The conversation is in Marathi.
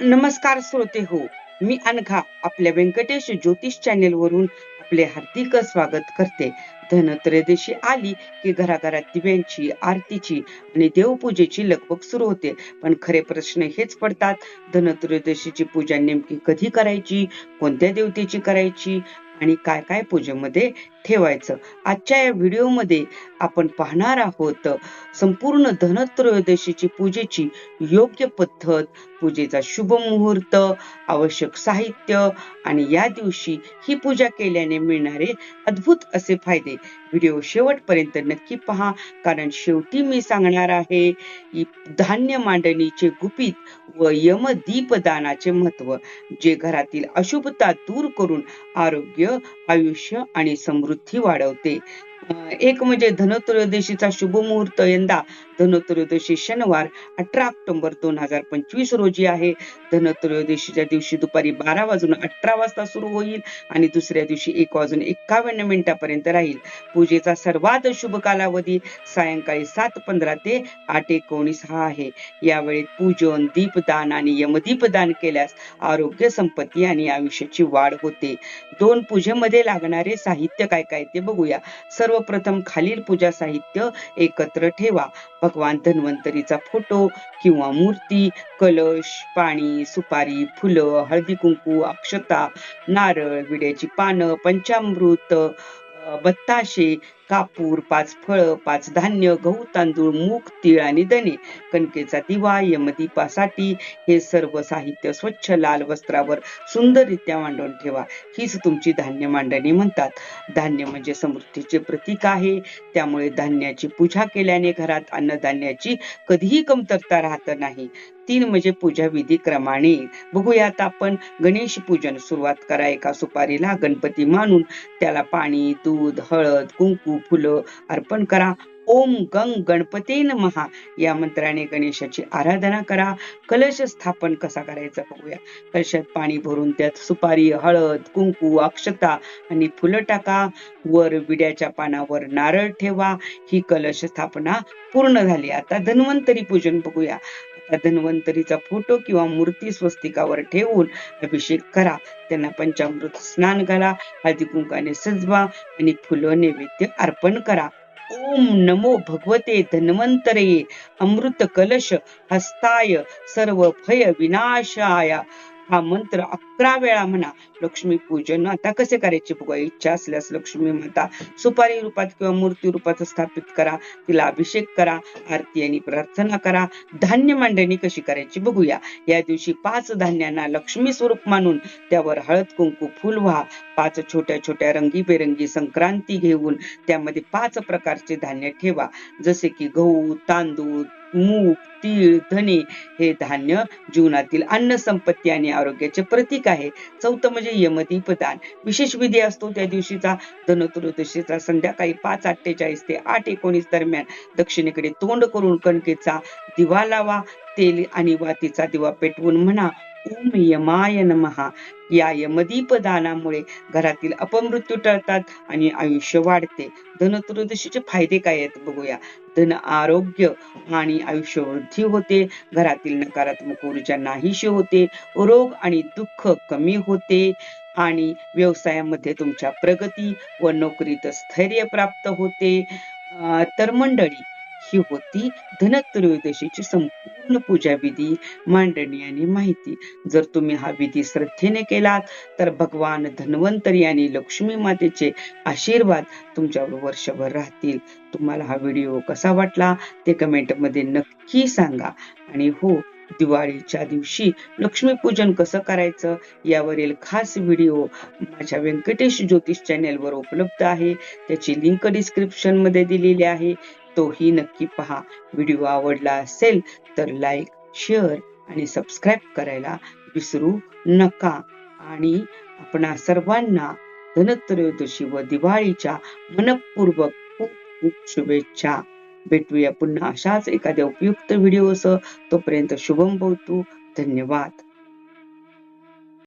नमस्कार श्रोते हो मी अनघा आपल्या व्यंकटेश ज्योतिष चॅनेल वरून आपले हार्दिक स्वागत करते. धनत्रयोदशी आली की घराघरात दिव्यांची आरतीची आणि देवपूजेची लगबग सुरू होते. पण खरे प्रश्न हेच पडतात धनत्रयोदशीची पूजा नेमकी कधी करायची कोणत्या देवतेची करायची आणि काय काय पूजेमध्ये ठेवायचं. आजच्या या व्हिडिओमध्ये आपण पाहणार आहोत संपूर्ण धनत्रयोदशीची पूजेची योग्य पद्धत पूजेचा शुभ मुहूर्त आवश्यक साहित्य आणि या दिवशी ही पूजा केल्याने मिळणारे अद्भुत असे फायदे. व्हिडिओ शेवटपर्यंत नक्की पहा कारण शेवटी मी सांगणार आहे धान्य मांडणीचे गुपित व यमदीपदानाचे महत्त्व जे घरातील अशुभता दूर करून आरोग्य आयुष्य आणि समृद्धी वाढवते. एक म्हणजे धनत्रयोदशीचा शुभ मुहूर्त यंदा. धनत्रयोदशी शनिवार अठरा ऑक्टोबर दोन हजार पंचवीस रोजी आहे. धनत्रयोदशीच्या दिवशी दुपारी बारा वाजून अठरा वाजता सुरू होईल आणि दुसऱ्या दिवशी एक वाजून एकावन्न मिनिटापर्यंत राहील. पूजेचा सर्वात शुभ कालावधी सायंकाळी सात पंधरा ते आठ एकोणीस हा आहे. यावेळी पूजन दीपदान आणि यमदीपदान केल्यास आरोग्य संपत्ती आणि आयुष्याची वाढ होते. दोन पूजेमध्ये लागणारे साहित्य काय काय ते बघूया. सर सर्वप्रथम खालील पूजा साहित्य एकत्र ठेवा. भगवान धन्वंतरीचा फोटो किंवा मूर्ती कलश पाणी सुपारी फुलं हळदी कुंकू अक्षता नारळ विड्याची पानं पंचामृत बत्ताशे कापूर पाच फळ पाच धान्य गहू तांदूळ मूग तीळ आणि दणे कणकेचा दिवा यमदीपासाठी हे सर्व साहित्य स्वच्छ लाल वस्त्रावर सुंदररित्या मांडून ठेवा. हीच तुमची धान्य मांडणी म्हणतात. धान्य म्हणजे समृद्धीचे प्रतीक आहे. त्यामुळे धान्याची पूजा केल्याने घरात अन्नधान्याची कधीही कमतरता राहत नाही. तीन म्हणजे पूजा विधी क्रमाने. बघूयात आपण. गणेश पूजन सुरुवात करा. एका सुपारीला गणपती मानून त्याला पाणी दूध हळद कुंकू फुलं अर्पण करा. ओम गंग गणपते महा या मंत्राने गणेशाची आराधना करा. कलश स्थापन कसा करायचा बघूया. कलशात पाणी भरून त्यात सुपारी हळद कुंकू अक्षता आणि फुलं टाका. वर विड्याच्या पानावर नारळ ठेवा. ही कलश स्थापना पूर्ण झाली. आता धन्वंतरी पूजन बघूया. त्या धन्वंतरीचा फोटो किंवा मूर्ती स्वस्तिकावर ठेवून अभिषेक करा. त्यांना पंचामृत स्नान घाला हळदी कुंकाने सजवा आणि फुलं नैवेद्य अर्पण करा. ओम नमो भगवते धन्वंतरे. अमृत कलश हस्ताय. सर्व भय विनाशाय. हा मंत्र अकरा वेळा म्हणा लक्ष्मी पूजन आता कसे करायचे बघा? इच्छा असल्यास लक्ष्मी माता सुपारी रूपात किंवा मूर्ती रूपात स्थापित करा तिला अभिषेक करा आरती आणि प्रार्थना करा. धान्य मांडणी कशी करायची बघूया. या दिवशी पाच धान्यांना लक्ष्मी स्वरूप मानून त्यावर हळद कुंकू फुल व्हा. पाच छोट्या छोट्या रंगीबेरंगी संक्रांती घेऊन त्यामध्ये पाच प्रकारचे धान्य ठेवा. जसे की गहू तांदूळ मूग तीळ धने हे धान्य जीवनातील अन्न संपत्ती आणि आरोग्याचे प्रतीक आहे. चौथं म्हणजे यमदीपदान विशेष विधी असतो त्या दिवशीचा. धनत्रयोदशीचा संध्याकाळी पाच अठ्ठेचाळीस ते आठ एकोणीस दरम्यान दक्षिणेकडे तोंड करून कणकेचा दिवा लावा. तेल आणि वातीचा दिवा पेटवून म्हणा. ओम यमाय नमहा या यमदीप दानामुळे घरातील अपमृत्यू टळतात आणि आयुष्य वाढते. धनत्रयोदशीचे फायदे काय आहेत बघूया. धन आरोग्य आणि आयुष्य वृद्धी होते. घरातील नकारात्मक ऊर्जा नाहीशी होते. रोग आणि दुःख कमी होते. आणि व्यवसायामध्ये तुमच्या प्रगती व नोकरीत स्थैर्य प्राप्त होते. तर मंडळी ही होती धनत्रयोदशीची संपूर्ण पूजा विधी मांडणी आणि माहिती. जर तुम्ही हा विधी श्रद्धेने केलात तर भगवान धन्वंतरी आणि लक्ष्मी मातेचे आशीर्वाद तुमच्यावर वर्षभर राहतील. तुम्हाला हा व्हिडिओ कसा वाटला ते कमेंटमध्ये नक्की सांगा. आणि हो दिवाळीच्या दिवशी लक्ष्मीपूजन कसं करायचं यावरील खास व्हिडिओ माझ्या व्यंकटेश ज्योतिष चॅनेलवर उपलब्ध आहे. त्याची लिंक डिस्क्रिप्शनमध्ये दिलेली आहे. तोही नक्की पहा. व्हिडिओ आवडला असेल तर लाईक शेअर आणि सबस्क्राईब करायला विसरू नका. आणि आपणा सर्वांना धनत्रयोदशी व दिवाळीच्या मनपूर्वक खूप खूप शुभेच्छा. भेटूया पुन्हा अशाच एखाद्या उपयुक्त व्हिडिओसह. तोपर्यंत शुभम भवतू धन्यवाद.